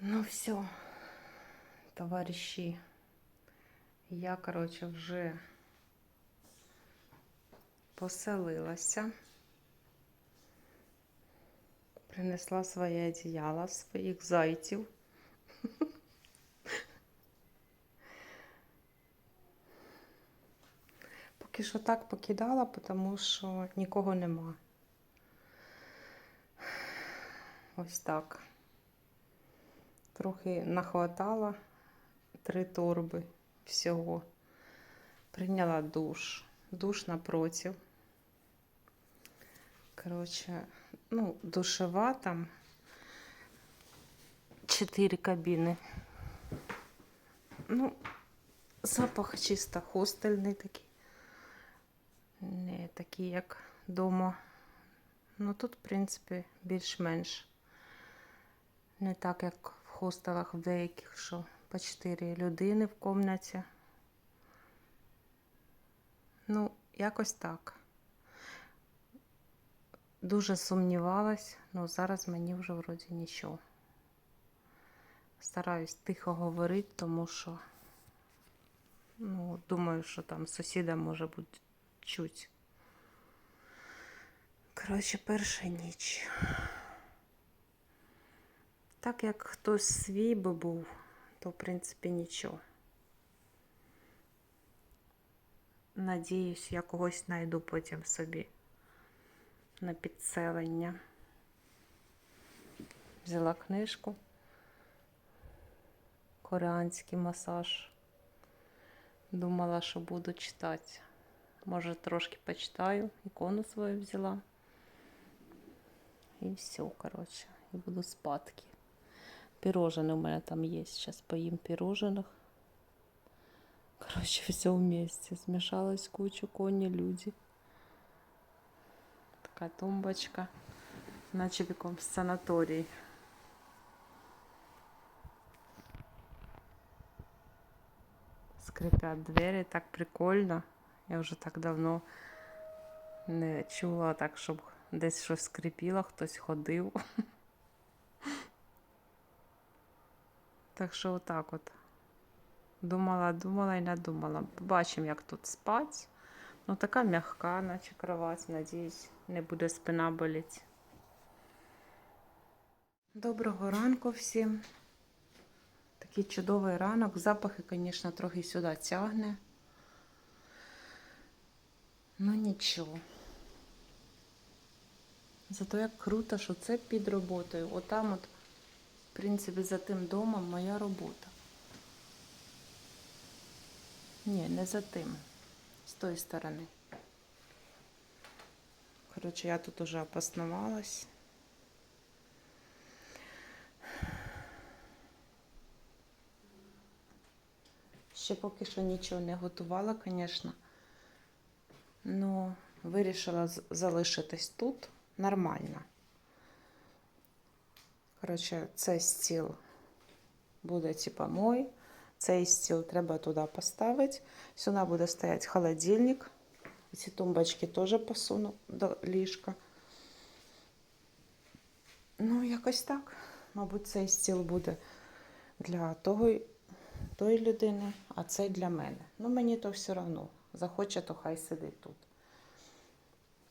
Ну все, товариші, я, коротше, вже поселилася. Принесла своє одіяло, своїх зайців. Поки що так покидала, тому що нікого нема. Ось так. Трохи нахватала три торби всього. Прийняла душ. Душ напротив. Коротше, ну, душева там. Чотири кабіни. Ну, запах чисто хостельний такий. Не такий, як вдома. Ну тут, в принципі, більш-менш. Не так, як хостелах в деяких, що по 4 людини в кімнаті. Ну, якось так. Дуже сумнівалась, але зараз мені вже вроді нічого. Стараюсь тихо говорити, тому що ну, думаю, що там сусіда може бути чуть. Коротше, перша ніч. Так як хтось свій би був, то в принципі нічого. Надіюсь, я когось знайду потім собі на підселення. Взяла книжку. Кореанський масаж. Думала, що буду читати. Може, трошки почитаю. Ікону свою взяла. І все, коротше. І буду спадки. Пирожные у меня там есть. Сейчас поим пирожных. Короче, все вместе. Смешалась куча кони, люди. Такая тумбочка. Наче в якомусь санаторії. Скрипят двері, так прикольно. Я вже так давно не чула так, щоб десь щось скрипіло, хтось ходив. Так що отак от. Думала, думала і не думала. Побачимо, як тут спати. Ну, така м'яка, наче кровать. Надіюсь, не буде спина боліти. Доброго ранку всім. Такий чудовий ранок. Запахи, звісно, трохи сюди тягне. Ну нічого. Зато як круто, що це під роботою. Отам от, принципі, за тим домом моя робота. Ні, не за тим. З тої сторони. Коротше, я тут уже опоснувалась. Ще поки що нічого не готувала, звісно. Ну, вирішила залишитись тут нормально. Коротше, цей стіл буде типа мой. Цей стіл треба туди поставити. Сюди буде стояти холодильник. Ці тумбочки теж посуну до ліжка. Ну, якось так. Мабуть, цей стіл буде для того, тої людини, а цей для мене. Ну, мені то все одно. Захоче, то хай сидить тут.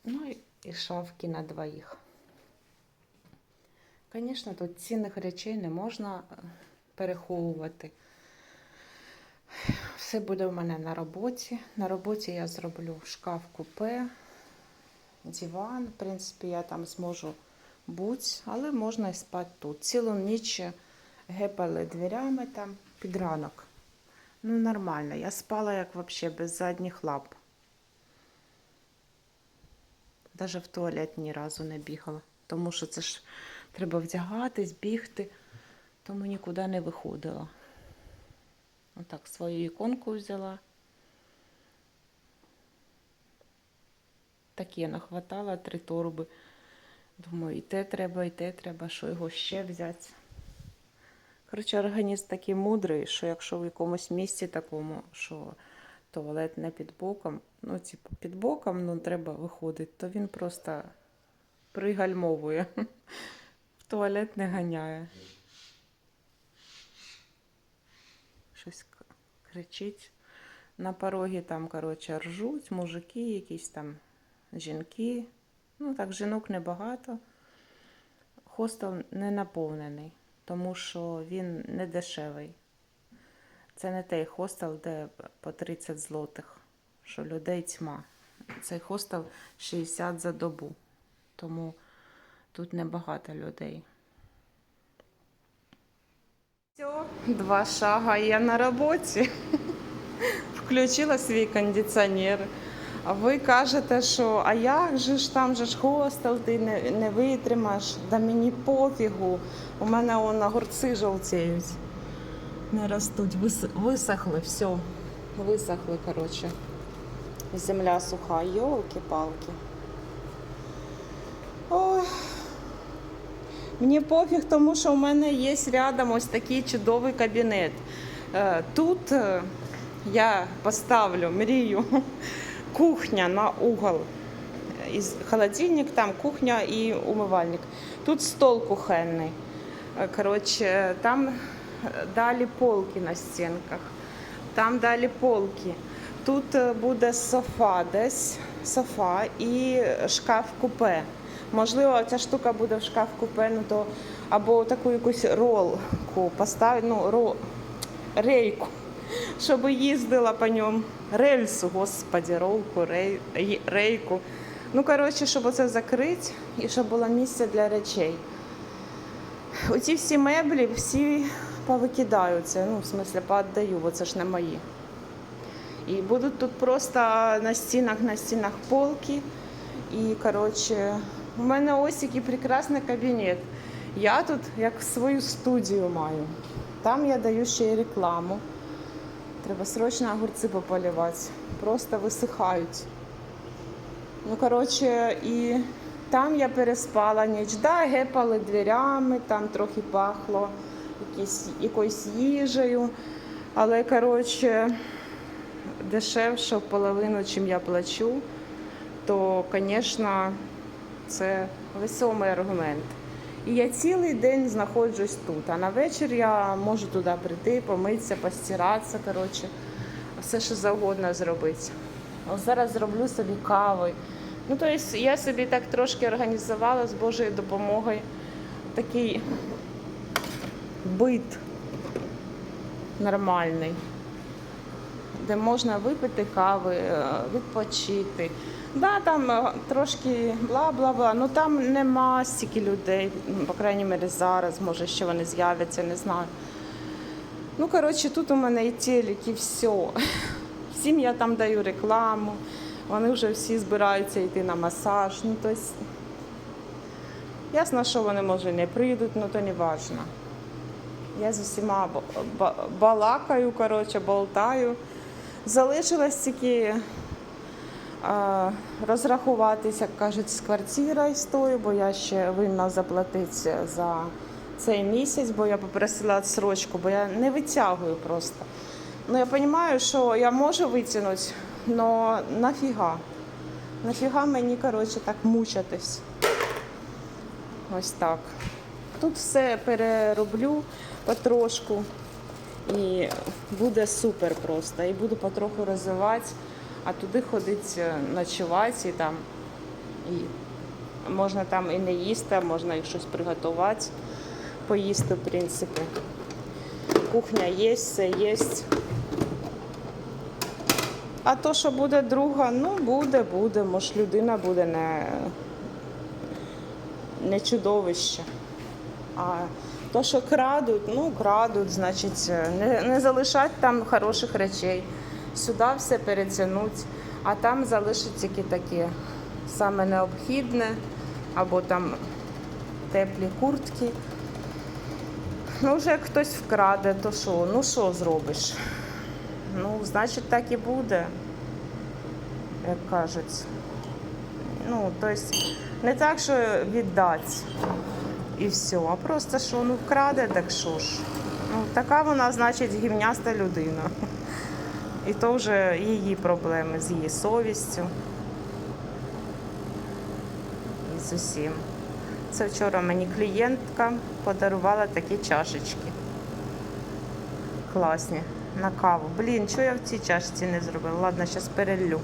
Ну і, шафки на двоїх. Звісно, тут цінних речей не можна е, переховувати. Все буде в мене на роботі. На роботі я зроблю шкаф купе, диван. В принципі, я там зможу бути, але можна і спати тут. Цілу ніч гепали дверями там під ранок. Ну, нормально. Я спала як взагалі без задніх лап. Навіть в туалет ні разу не бігала. Тому що це ж треба вдягатись, бігти, тому нікуди не виходила. Отак свою іконку взяла. Такі нахватала три торби. Думаю, і те треба, і те треба, що його ще взяти. Коротше, організм такий мудрий, що якщо в якомусь місці такому, що туалет не під боком, ну, типу, під боком, ну, треба виходити, то він просто пригальмовує. Туалет не ганяє. щось кричить. На порогі там, коротше, ржуть, мужики, якісь там жінки. Ну так, жінок небагато. Хостел не наповнений, тому що він не дешевий. Це не той хостел, де по 30 злотих, що людей тьма. Цей хостел 60 за добу. Тому тут небагато людей. Все, два шага, я на роботі. Включила свій кондиціонер. А ви кажете, що а як же ж там же ж хостел, ти не, не витримаєш, да мені пофігу. У мене он огурці жовтіють. Не ростуть, вис, висохли, все. Висохли, коротше. Земля суха, йолки-палки. Мені пофіг, тому що у мене є рядом ось такий чудовий кабінет. Е, Тут е, я поставлю мрію кухня на угол. Холодильник, там кухня і умивальник. Тут стол кухонний. Е, Коротше, там далі полки на стінках. Там далі полки. Тут буде софа десь, софа і шкаф купе. Можливо, ця штука буде в шкаф купе, ну або таку якусь ролку поставити, ну, ро... рейку, щоб їздила по ньому. Рельсу, господі, ролку, рей... рейку. Ну, коротше, щоб оце закрити і щоб було місце для речей. Оці всі меблі всі повикидаються, ну, в смислі, поотдаю, бо це ж не мої. І будуть тут просто на стінах, на стінах полки. І, коротше, у мене ось який прекрасний кабінет. Я тут як свою студію маю. Там я даю ще й рекламу. Треба срочно огурці пополівати. Просто висихають. Ну, коротше, і там я переспала ніч. Да, гепали дверями, там трохи пахло якісь, якоюсь їжею. Але, коротше, дешевше в половину, чим я плачу, то, звісно, це весомий аргумент. І я цілий день знаходжусь тут, а на вечір я можу туди прийти, помитися, постиратися, коротше, все, що завгодно зробити. Ось зараз зроблю собі кави. Ну, тобто я собі так трошки організувала з Божою допомогою такий бит нормальний, де можна випити кави, е, відпочити. Да, там е, трошки бла-бла-бла, ну там нема стільки людей, ну, по крайній мірі зараз, може ще вони з'являться, не знаю. Ну, коротше, тут у мене і телек, і все. Всім я там даю рекламу, вони вже всі збираються йти на масаж. Ну, тобто, ясно, що вони може не прийдуть, але то не важливо. Я з усіма ба- ба- балакаю, коротше, болтаю. Залишилось тільки а, розрахуватися, як кажуть, з квартирою з тою, бо я ще винна заплатити за цей місяць, бо я попросила срочку, бо я не витягую просто. Ну, я розумію, що я можу витягнути, але нафіга. Нафіга мені, коротше, так мучитись. Ось так. Тут все перероблю потрошку і буде супер просто. І буду потроху розвивати, а туди ходити ночувати і там. І можна там і не їсти, можна і щось приготувати, поїсти, в принципі. Кухня є, все є. А то, що буде друга, ну буде, буде. Може, людина буде не, не чудовище. А то, що крадуть, ну крадуть, значить, не, не залишать там хороших речей. Сюди все перетягнуть, а там залишать тільки таке саме необхідне, або там теплі куртки. Ну, вже як хтось вкраде, то що? Ну що зробиш? Ну, значить, так і буде, як кажуть. Ну, тобто, не так, що віддати і все, а просто що ну вкраде, так що ж. Ну, така вона, значить, гівняста людина. І то вже її проблеми з її совістю. І з усім. Це вчора мені клієнтка подарувала такі чашечки. Класні. на каву. Блін, що я в цій чашці не зробила? Ладно, зараз перелью.